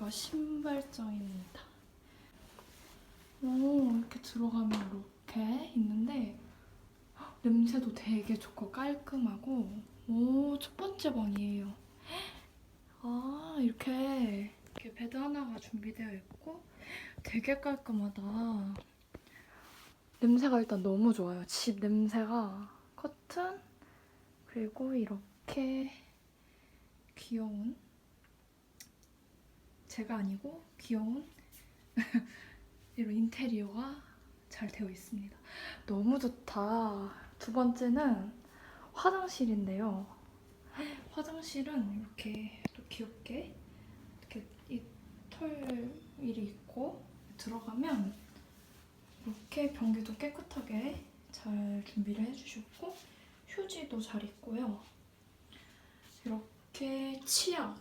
여기가 신발장입니다. 오 이렇게 들어가면 이렇게 있는데 헉, 냄새도 되게 좋고 깔끔하고 오 첫 번째 방이에요. 아 이렇게 이렇게 베드 하나가 준비되어 있고 되게 깔끔하다. 냄새가 일단 너무 좋아요. 집 냄새가 커튼 그리고 이렇게 귀여운 제가 아니고 귀여운 이런 인테리어가 잘 되어 있습니다. 너무 좋다. 두 번째는 화장실인데요. 화장실은 이렇게 또 귀엽게 이렇게 이 털일이 있고 들어가면 이렇게 변기도 깨끗하게 잘 준비를 해주셨고 휴지도 잘 있고요. 이렇게 치약,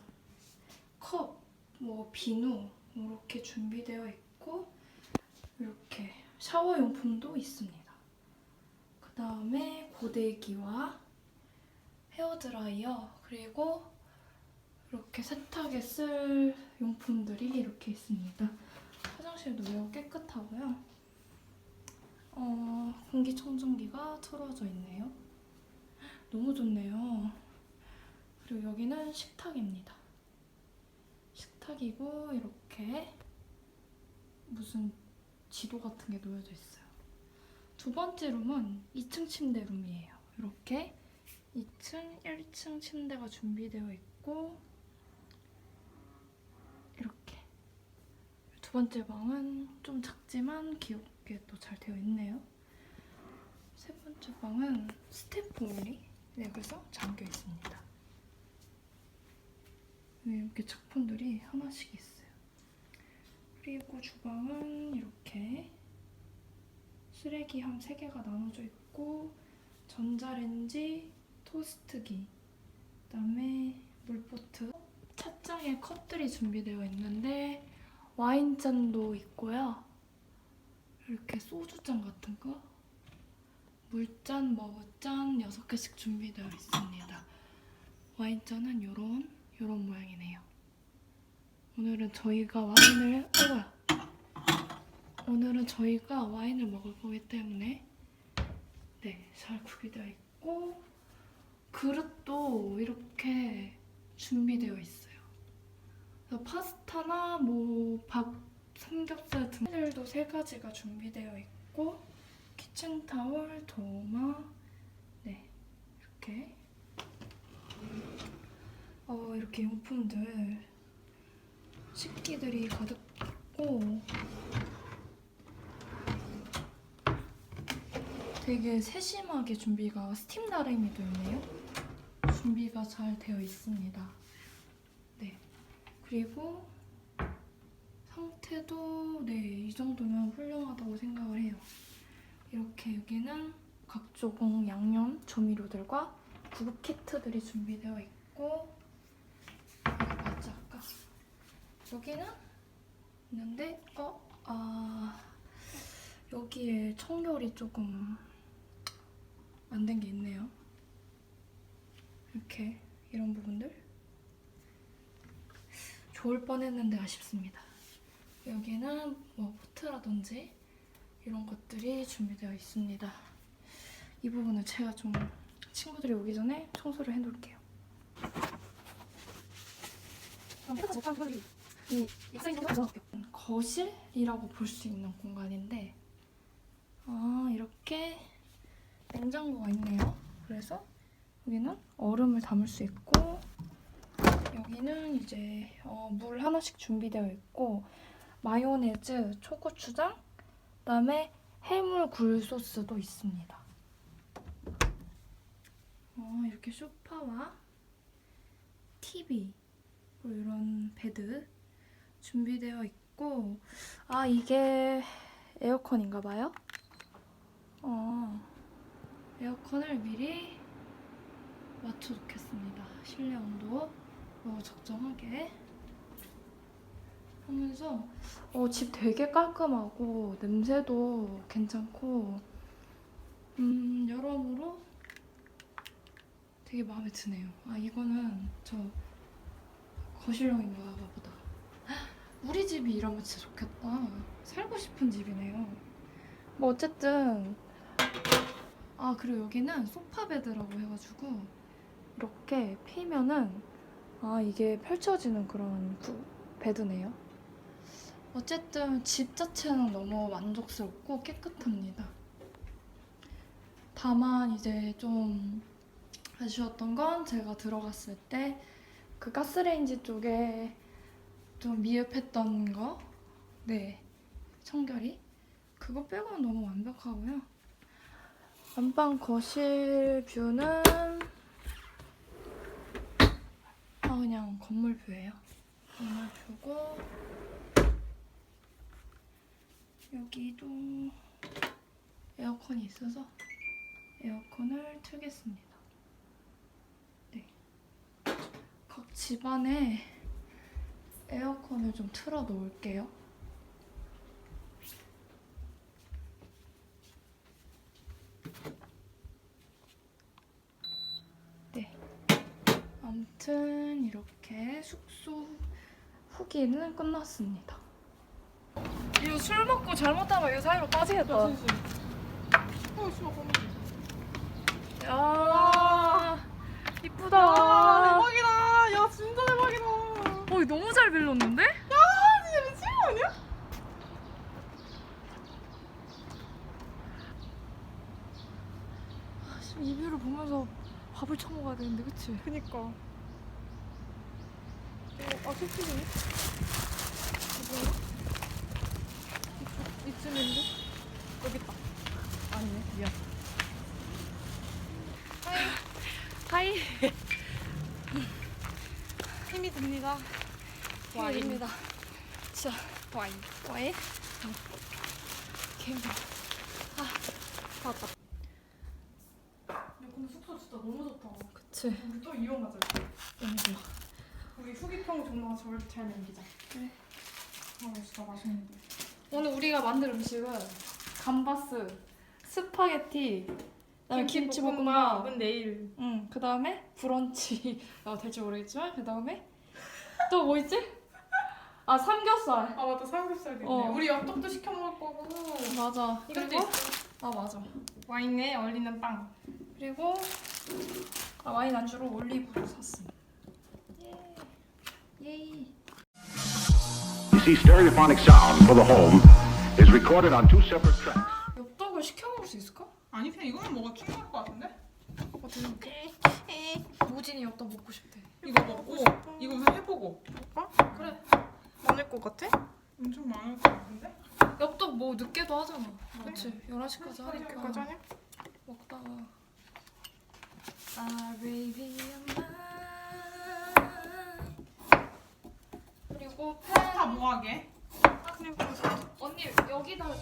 컵, 뭐 비누 이렇게 준비되어 있고 이렇게 샤워용품도 있습니다. 그 다음에 고데기와 헤어드라이어 그리고 이렇게 세탁에 쓸 용품들이 이렇게 있습니다. 화장실도 매우 깨끗하고요. 어, 공기청정기가 틀어져 있네요. 너무 좋네요. 그리고 여기는 식탁입니다. 식탁이고 이렇게 무슨 지도 같은 게 놓여져 있어요. 두 번째 룸은 2층 침대 룸이에요. 이렇게 2층, 1층 침대가 준비되어 있고 이렇게 두 번째 방은 좀 작지만 귀엽게 또 잘 되어 있네요. 세 번째 방은 스테프홀이 랩에서 잠겨 있습니다. 네, 이렇게 작품들이 하나씩 있어요. 그리고 주방은 이렇게 쓰레기 한 3개가 나눠져 있고 전자레인지, 토스트기, 그다음에 물포트, 찻장에 컵들이 준비되어 있는데 와인잔도 있고요. 이렇게 소주잔 같은 거, 물잔, 머그잔 6개씩 준비되어 있습니다. 와인잔은 요런 요런 모양이네요. 오늘은 저희가 와인을 어라 오늘은 저희가 와인을 먹을 거기 때문에 네, 잘 구비되어 있고 그릇도 이렇게 준비되어 있어요. 그래서 파스타나 뭐 밥, 삼겹살 등들도 세 가지가 준비되어 있고 키친 타월, 도마 네, 이렇게 어, 이렇게 용품들 식기들이 가득 있고 되게 세심하게 준비가 스팀 다리미도 있네요. 준비가 잘 되어 있습니다. 네. 그리고 상태도 네, 이 정도면 훌륭하다고 생각을 해요. 이렇게 여기는 각종 양념 조미료들과 구급 키트들이 준비되어 있고 이거 맞지 아까? 여기는 있는데 어? 아 여기에 청결이 조금 안 된 게 있네요. 이렇게 이런 부분들 좋을 뻔했는데 아쉽습니다. 여기는 뭐 포트라든지 이런 것들이 준비되어 있습니다. 이 부분은 제가 좀 친구들이 오기 전에 청소를 해놓을게요. 이 거실이라고 볼 수 있는 공간인데 아 이렇게 냉장고가 있네요. 그래서 여기는 얼음을 담을 수 있고 여기는 이제 어, 물 하나씩 준비되어 있고 마요네즈, 초고추장, 그다음에 해물 굴 소스도 있습니다. 어, 이렇게 소파와 TV 그리고 이런 베드 준비되어 있고 아 이게 에어컨인가 봐요. 어 에어컨을 미리 맞춰 놓겠습니다. 실내 온도 어, 적정하게 하면서 어, 집 되게 깔끔하고 냄새도 괜찮고 음 여러모로 되게 마음에 드네요. 아 이거는 저 거실형인가 보다. 헉, 우리 집이 이러면 진짜 좋겠다. 살고 싶은 집이네요. 뭐 어쨌든 아 그리고 여기는 소파 베드라고 해가지고 이렇게 피면은 아 이게 펼쳐지는 그런 구- 베드네요. 어쨌든 집 자체는 너무 만족스럽고 깨끗합니다. 다만 이제 좀 아쉬웠던 건 제가 들어갔을 때 그 가스레인지 쪽에 좀 미흡했던 거, 네 청결이 그거 빼고는 너무 완벽하고요. 안방 거실 뷰는 아 그냥 건물 뷰예요. 건물 뷰고 여기도 에어컨이 있어서 에어컨을 틀겠습니다. 네. 각 집안에 에어컨을 좀 틀어 놓을게요. 네. 아무튼 이렇게 숙소 후기는 끝났습니다. 이거 술 먹고 잘못하면 이 사이로 빠지겠다. 어, 너무 야 이쁘다. 아, 대박이다. 야, 진짜 대박이다. 어, 너무 잘 빌렸는데? 진짜 미친 거 아니야? 아, 지금 이 뷰를 보면서 밥을 처먹어야 되는데, 그치? 그니까. 어, 아? 이거야? 이쪽, 이쯤인데? 여기 있다. 아니네, 미안. 하이. 힘이 듭니다. 와인입니다. 진짜 와인. 와인? 개힘들어. 다 왔다. 야, 근데 숙소 진짜 너무 좋다. 그치? 우리 또 이용하자. 너무 좋아. 우리 후기평 존나 잘, 잘 남기자. 그래. 아, 진짜 맛있는데. 오늘 우리가 만들 음식은 감바스, 스파게티, 그다음에 김치볶음밥, 은 내일. 응, 그 다음에 브런치가 될지 모르겠지만 그 다음에 또 뭐 있지? 아 삼겹살. 아, 맞다. 삼겹살도 있네. 어. 우리 엽떡도 시켜 먹을 거고. 맞아. 이것도 그리고 있어. 아 맞아. 와인에 어울리는 빵. 그리고 아, 와인 안주로 올리브를 샀어. 예. 예이. You see, stereophonic sound for the home is recorded on two separate tracks. 엽떡을 시켜 먹을 수 있을까? 아니, 그냥 이거는 뭐가 킹할 것 같은데? 어, 대단해. 모진이 엽떡 먹고 싶대. 이거 먹고 이거 해보고 볼까? 그래. 많을 것 같아? 엄청 많을 것 같은데? 엽떡 뭐 늦게도 하잖아. 그렇지. 11시까지 하니까. 여기까지 하냐? 먹다가 Arabian 그리고 다펜 뭐하게? 언니 여기다 할 거.